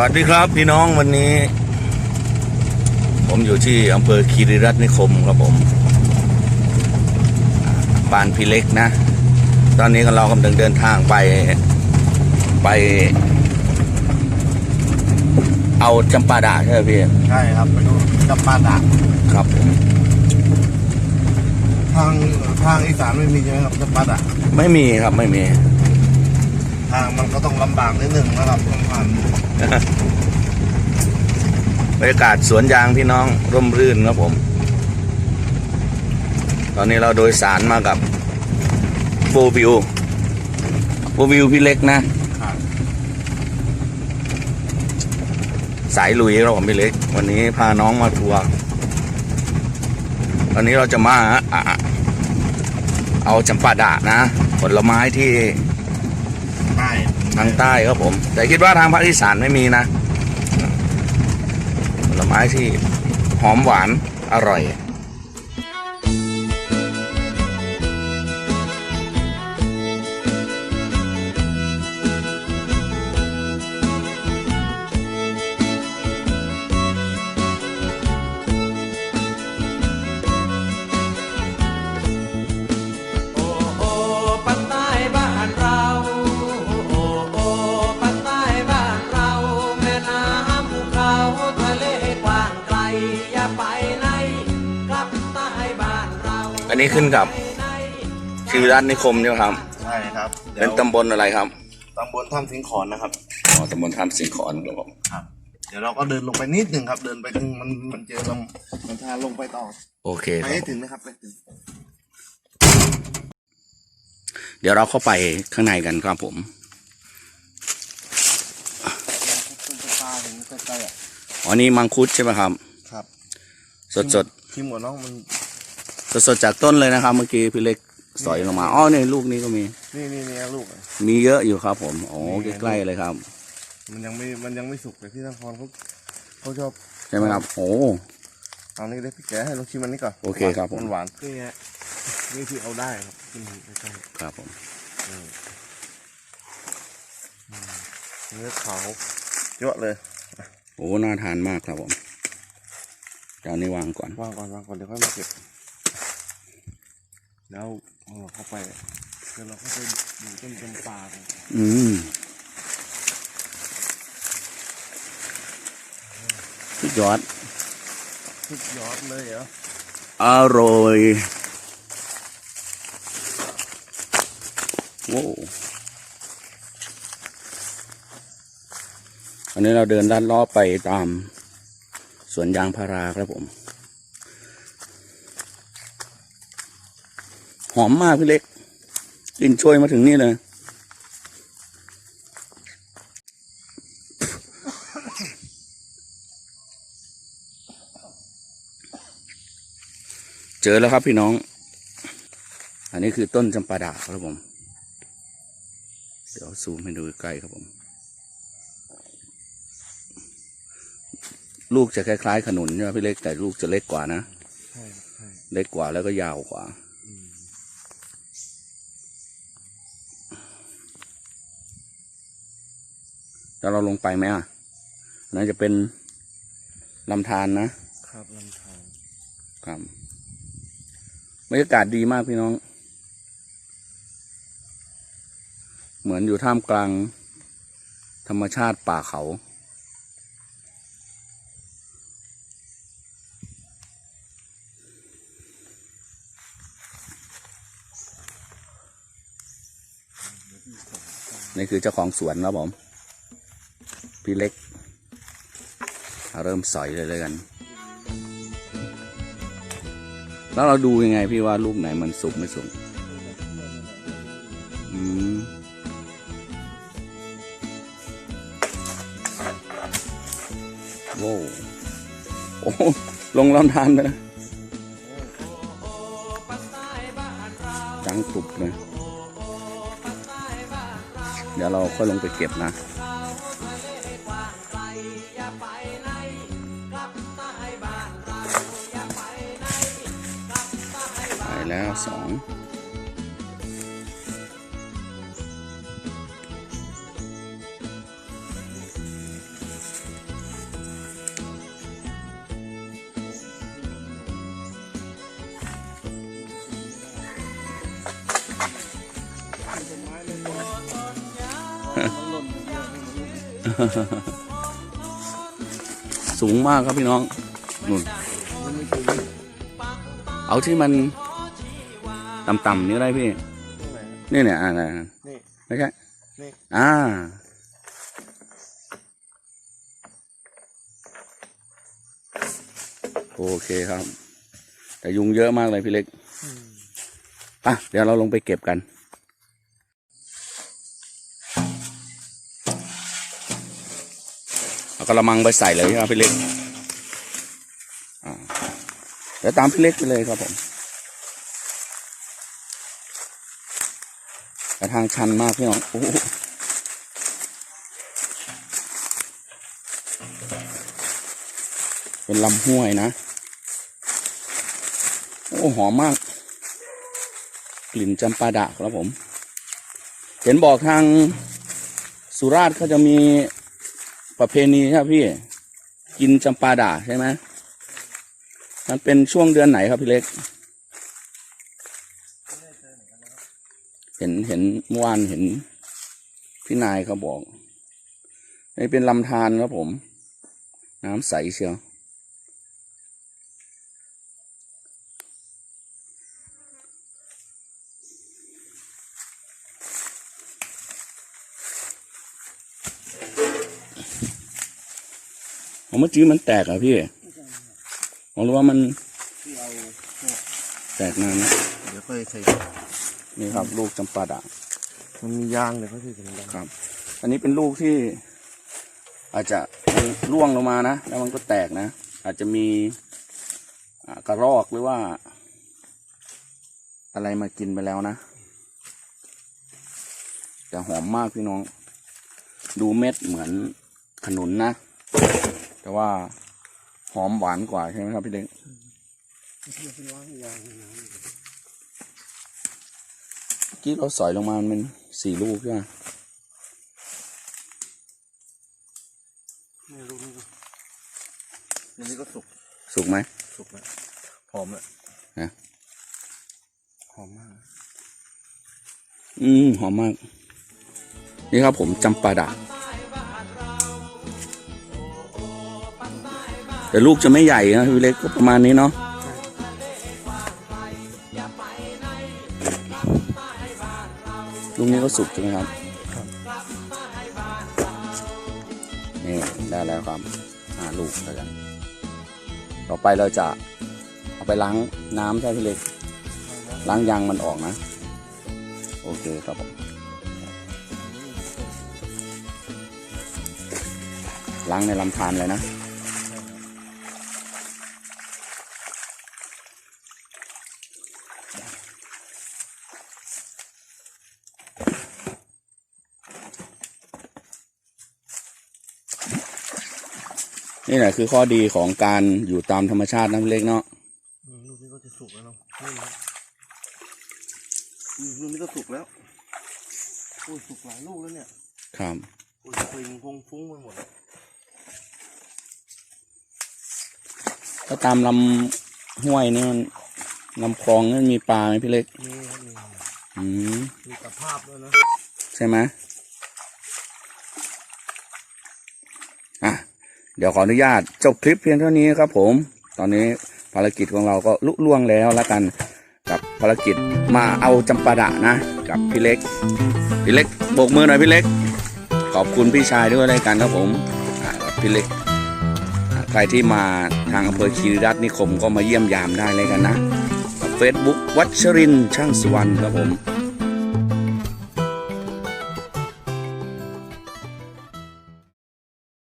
วัสดีครับพี่น้องวันนี้ ผมอยู่ที่อำเภอคีรีรัตน์นิคมครับผมอ่าบ้านพี่เล็กนะ ตอนนี้ก็เรากำลังเดินทางไปไป เอาจำปาดาใช่ไหมพี่ใช่ครับไปดูจำปาดะครับผมทางทางอีสานไม่มีใช่ไหมครับจำปาดะไม่มีครับไม่มี ทางมันก็ต้องลำบากนิดหนึ่งนะครับต้องผ่าน บรรยากาศสวนยางพี่น้องร่มรื่นครับผม ตอนนี้เราโดยสารมากับโฟวิวโฟวิวพี่เล็กนะ สายลุยครับผมพี่เล็ก วันนี้พาน้องมาทัวร์วันนี้เราจะมาเอาจำปาดะนะ ผลไม้ที่ ทางใต้ครับผม แต่คิดว่าทางภาคอีสานไม่มีนะผลไม้ที่หอมหวานอร่อย นนี้ขึ้นกับชื่อร้านนิคมเนี่ยครับ ใช่ครับเป็นตำบลอะไรครับตำบลถ้ำสิงขอนนะครับ อ๋อตำบลท่ามสิงขอนครับผมครับ เดี๋ยวเราก็เดินลงไปนิดหนึ่งครับ เดินไปถึงมันมันเจอลำมันทางลงไปต่อโอเคไปครัให้บถึงนะครับไปถึงเดี๋ยวเราเข้าไปข้างในกันครับผม ต้นปลาถึงใกล้ๆอะอ๋อนี่มังคุดใช่ไหมครับ ครับสดสดชิมก่อนน้องมัน สดสดๆจากต้นเลยนะครับ เมื่อกี้พี่เล็กสอยลงมาอ๋อเนี่ยลูกนี้ก็มี นี่นี่นี่ลูกอะ มีเยอะอยู่ครับผมอ๋อนี่ไงใกล้ๆเลยครับ มันยังไม่มันยังไม่สุกเลยที่นครเขาเขาชอบใช่ไหมครับ โอ้ เอานี่ได้พี่แกะให้ลองชิมอันนี้ก่อนโอเคครับผม มันหวานนี่ฮะนี่ที่เอาได้ครับขึ้นใกล้ครับผมๆเนื้อขาวเยอะเลยโอ้น่าทานมากครับผมเดี๋ยวเอานี้วางก่อน วางก่อนวางก่อนเดี๋ยวค่อยมาเก็บ แล้วเอาเข้าไปเดี๋ยวเราก็ไปดูต้นจำปากันอืมสุดยอดสุดยอดเลยเหรออร่อยโว้วอันนี้เราเดินลัดล้อไปตามสวนยางพาราครับผม หอมมากพี่เล็กกลิ่นโชยมาถึงนี่เลยเจอแล้วครับพี่น้อง อันนี้คือต้นจำปาดาครับผม เดี๋ยวซูมให้ดูใกล้ครับผม ลูกจะคล้ายๆขนุนใช่ไหมพี่เล็กแต่ลูกจะเล็กกว่านะใช่ใช่เล็กกว่าแล้วก็ยาวกว่า แล้วเราลงไปไหมอะน่าจะเป็นลำธารนะครับลำธารครับบรรยากาศดีมากพี่น้อง เหมือนอยู่ท่ามกลาง ธรรมชาติป่าเขา นี่คือเจ้าของสวนครับผม พี่เล็ก เริ่มสอยเลยเลยกัน แล้วเราดูยังไงพี่ว่าลูกไหนมันสุกไม่สุกอืมโว้วโอ้ลงลำธารไปนะจังตุบเลยเดี๋ยวเราค่อยลงไปเก็บนะ สองสูงมากครับพี่น้องนุ่น เอาที่มัน ต่ำๆนี่ได้พี่ไหนอะนี่เนี่ยอ่านี่ ไม่ใช่นี่ อ่า โอเคครับ แต่ยุงเยอะมากเลยพี่เล็ก อืมอะเดี๋ยวเราลงไปเก็บกัน เอากระมังไปใส่เลยครับพี่เล็กอ่าเดี๋ยวตามพี่เล็กไปเลยครับผม แต่ทางชันมากพี่น้องโอ้เป็นลำห้วยนะ โอ้หอมมาก กลิ่นจำปาดะครับผม เห็นบอกทางสุราษฎร์เขาจะมีประเพณีครับพี่ กินจำปาดะใช่ไหมมันเป็นช่วงเดือนไหนครับพี่เล็ก ห็นเห็นเมื่อวานเห็นพี่นายเขาบอกนี่เป็นลำธารครับผม น้ำใสเชียวผมเมื่อกี้มันแตกเหรอะพี่ผมรู้ว่ามัน แตกนานนะเดี๋ยวค่อยใส่ นี่ครับ ลูกจำปาดะมันมียางเดี๋ยวค่อยใส่ถุงดำครับ อันนี้เป็นลูกที่อาจจะมันร่วงลงมานะ แล้วมันก็แตกนะ อาจจะมีอ่ากระรอกหรือว่า อะไรมากินไปแล้วนะแต่หอมมากพี่น้อง ดูเม็ดเหมือนขนุนนะ แต่ว่าหอมหวานกว่าใช่ไหมครับพี่เล็ก ล้างยางในน้ำ เมื่อ กี้เราสอยลงมา มันสี่ลูกใช่ไหมไม่รู้นี่ก็อันนี้ก็สุก สุกไหม สุกแล้วหอมแล้วนะหอมมาก อืม หอมมาก นี่ครับผมจำปาดะแต่ลูกจะไม่ใหญ่นะพี่เล็กก็ประมาณนี้เนาะ กนี้ก็สุกใช่ไหมครับนี่ได้แล้วครับห้าลูกแล้วกัน ต่อไปเราจะเอาไปล้างน้ำใช่ไหมพี่เล็กล้างยางมันออกนะ โอเคครับผมล้างในลำธารเลยนะ นี่แหละคือข้อดีของการอยู่ตามธรรมชาตินะพี่เล็กเนาะอืมลูกนี้ก็จะสุกแล้วเนาะนี่นะอืมลูกนี้ก็สุกแล้วโอ้ยสุกหลายลูกแล้วเนี่ยครับโอ้ยกลิ่นคงฟุ้งไปหมดแล้วถ้าตามลำห้วยนี่มันลำคลองนี่มันมีปลาไหมพี่เล็ก นี่ครับนี่อืมมีตะภาพด้วยนะ ใช่ไหมอะ เดี๋ยวขออนุญาตจบคลิปเพียงเท่านี้ครับผม ตอนนี้ภารกิจของเราก็ลุล่วงแล้วล้วกันกับภารกิจมาเอาจำปาดะนะ กับพี่เล็ก พี่เล็กโบกมือหน่อยพี่เล็ก ขอบคุณพี่ชายด้วยรายการครับผมอ่าพี่เล็ก ใครที่มาทางอำเภอคีรีรัตน์นิคมก็มาเยี่ยมยามได้เลยกันนะเฟซบุ๊กวัชรินช่างสุวรรณครับผม